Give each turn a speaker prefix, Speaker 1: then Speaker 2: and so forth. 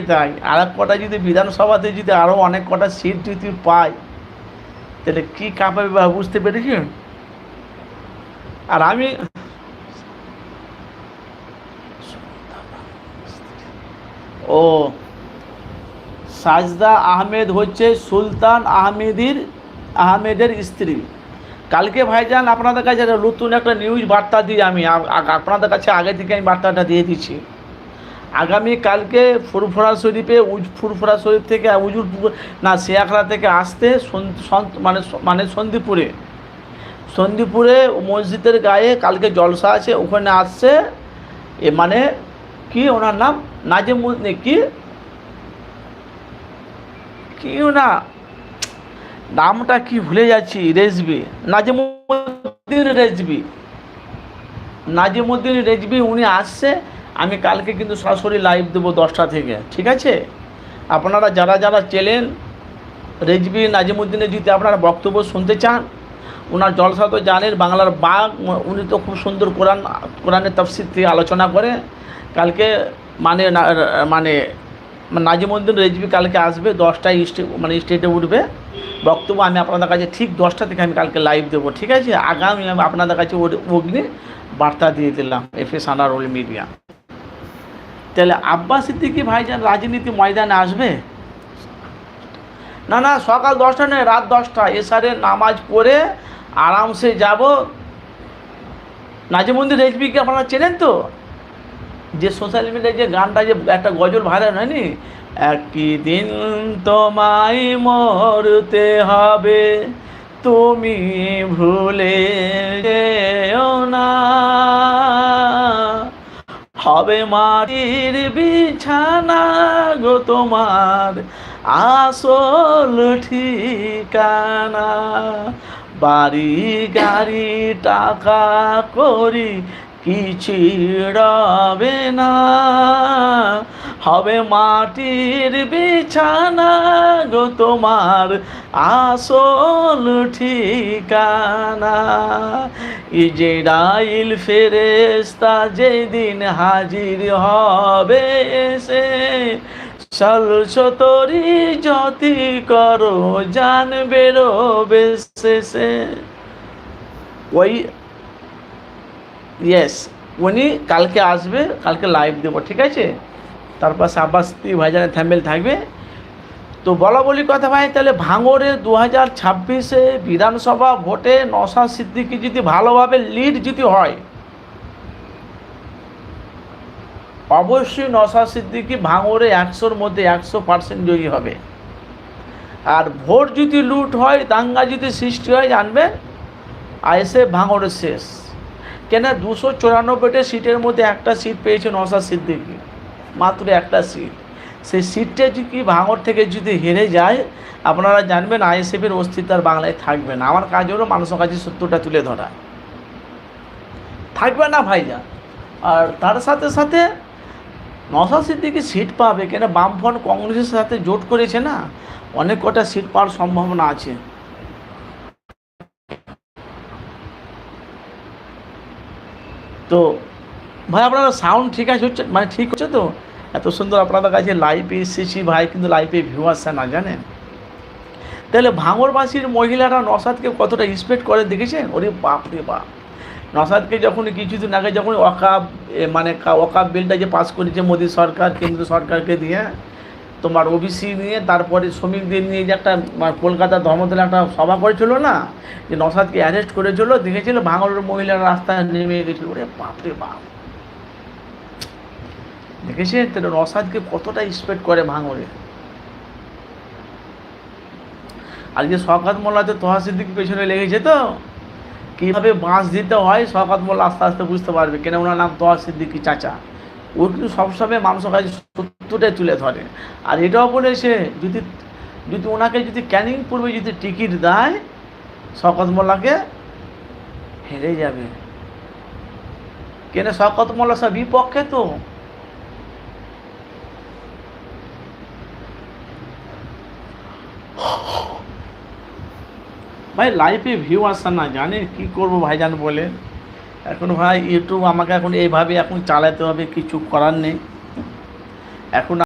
Speaker 1: তাই আর কটা যদি বিধানসভাতে যদি আরও অনেক কটা সিট যদি পায় তাহলে কী কাঁপাবে বা বুঝতে পেরেছেন আর আমি ও, সাজদা আহমেদ হচ্ছে সুলতান আহমেদির আহমেদের স্ত্রী। কালকে ভাইজান আপনাদের কাছে একটা নতুন একটা নিউজ বার্তা দিই আমি আপনাদের কাছে আগে থেকে আমি বার্তাটা দিয়ে দিচ্ছি। আগামী কালকে ফুরফুরা শরীফে উজ ফুরফুরা শরীফ থেকে উজুর না শেয়াখরা থেকে আসতে মানে মানে সন্দীপুরে সন্দীপুরে মসজিদের গায়ে কালকে জলসা আছে ওখানে আসছে এ মানে কি ওনার নাম নাজিমুদ্দিন কি কি না নামটা কি ভুলে যাচ্ছি রেজবি নাজিমুদ্দিন রেজবি নাজিমুদ্দিন রেজবি উনি আসছে আমি কালকে কিন্তু সরাসরি লাইভ দেবো দশটা থেকে, ঠিক আছে? আপনারা যারা যারা চেলেন রেজবি নাজিমুদ্দিনের যদি আপনারা বক্তব্য শুনতে চান, ওনার জলসা তো জানেন, বাংলার বাঘ, উনি তো খুব সুন্দর কোরআন, কোরআনের তফসির থেকে আলোচনা করে। কালকে মানে মানে নাজিমুদ্দিন, রেজবি কালকে আসবে, দশটায় স্টে মানে স্টেটে উঠবে। বক্তব্য আমি আপনাদের কাছে ঠিক দশটা থেকে আমি কালকে লাইভ দেবো, ঠিক আছে? আগামী আমি আপনাদের কাছে অগ্নি বার্তা দিয়ে দিলাম এফ এস আনারোল মিডিয়া। তাহলে আব্বাস সিদ্দিকি ভাইজান রাজনীতি ময়দানে আসবে? না না, সকাল দশটা নয়, রাত দশটা। এসারের নামাজ পড়ে আরামসে যাব। নাজিমন্দির রেজবিকে আপনারা চেনেন তো? যে সোশ্যাল মিডিয়ায় যে গানটা, যে একটা গজল ভাইরাল হয়নি? একই দিন তোমায় মরতে হবে, তুমি ভুলে হবে মাটির বিছানা গো তোমার আসল ঠিকানা। বাড়ি গাড়ি টাকা করি কিছু রবে না। হবে মাটির বিছানা গো তোমার আসল ঠিকানা। ইজরাইল ফেরেস্তা যেদিন হাজির হবে এসে সলসতরি যতি করো জান বেরোবে শেষে ওই ইয়েস উনি কালকে আসবে, কালকে লাইভ দেবো, ঠিক আছে? তারপর আব্বাস ভাইজানের থ্যাম্বেল থাকবে। তো বলা বলি কথা ভাই, তাহলে ভাঙড়ে দু হাজার ছাব্বিশে বিধানসভা ভোটে নশা সিদ্দিকি যদি ভালোভাবে লিড যদি হয়, অবশ্যই নশা সিদ্দিকি ভাঙড়ে একশোর মধ্যে একশো পার্সেন্ট জয়ী হবে। আর ভোট যদি লুট হয়, দাঙ্গা যদি সৃষ্টি হয়, জানবেন আইসে ভাঙড়ে শেষ। কেন, দুশো চুরানব্বইটা সিটের মধ্যে একটা সিট পেয়েছে নশা সিদ্দিকি। মাত্র একটা সিট সেই সিটটা যদি ভাঙর থেকে যদি হেরে যায়, আপনারা জানবেন আইএসএফের অস্তিত্ব আর বাংলায় থাকবে না। আমার কাজ হলো মানুষের কাছে সত্যটা তুলে ধরা। থাকবে না ভাইজা আর তার সাথে সাথে নশা সিদ্দিকি সিট পাবে কেন? বামফ্রন্ট কংগ্রেসের সাথে জোট করেছে না? অনেক কটা সিট পাওয়ার সম্ভাবনা আছে। তো ভাই, আপনারা সাউন্ড ঠিক আছে হচ্ছে? মানে ঠিক হচ্ছে তো? এত সুন্দর আপনাদের কাছে লাইভে এসেছি ভাই, কিন্তু লাইভে ভিউ আসছে না, জানেন? তাহলে ভাঙরবাসীর মহিলারা নসাদকে কতটা রেসপেক্ট করে দেখেছেন? ওরে বাপ রে বাপ। নসাদকে যখন কিছুদিন আগে যখন অকাব মানে অকাব বিলটা যে পাস করেছে মোদী সরকার, কেন্দ্র সরকারকে দিয়ে, তোমার ওবিসি নিয়ে, তারপরে শ্রমিকদের নিয়ে যে একটা কলকাতার ধর্মতলা একটা সভা করেছিল না? যে নসাদকে অ্যারেস্ট করেছিল, দেখেছিল ভাঙরের মহিলারা রাস্তায় নেমে গেছিল ওরে বাপ রে বাপ। দেখেছেন তাহলে রসাদকে কতটা রেসপেক্ট করে ভাঙরে আজকে শকাত মোল্লাতে তোহা সিদ্দিক পেছনে লেগেছে তো? কীভাবে বাঁশ দিতে হয় শকাত মোল্লা আস্তে আস্তে বুঝতে পারবে। কেন ওনার নাম তোহা সিদ্দিকি চাচা? ও কিন্তু সবসময় মানুষের কাছে সত্যটাই তুলে ধরে। আর এটাও বলেছে, যদি যদি ওনাকে যদি ক্যানিং পূর্বে যদি টিকিট দেয় শকত মোল্লাকে হেরে যাবে। কেন শকত মোল্লা সব বিপক্ষে তো? ভাই লাইফে ভিউ আসা না জানে কি করব ভাইজান বলে এখন ভাই ইউটিউব আমাকে এখন এইভাবে এখন চালাতে হবে, কিছু করার নেই। এখন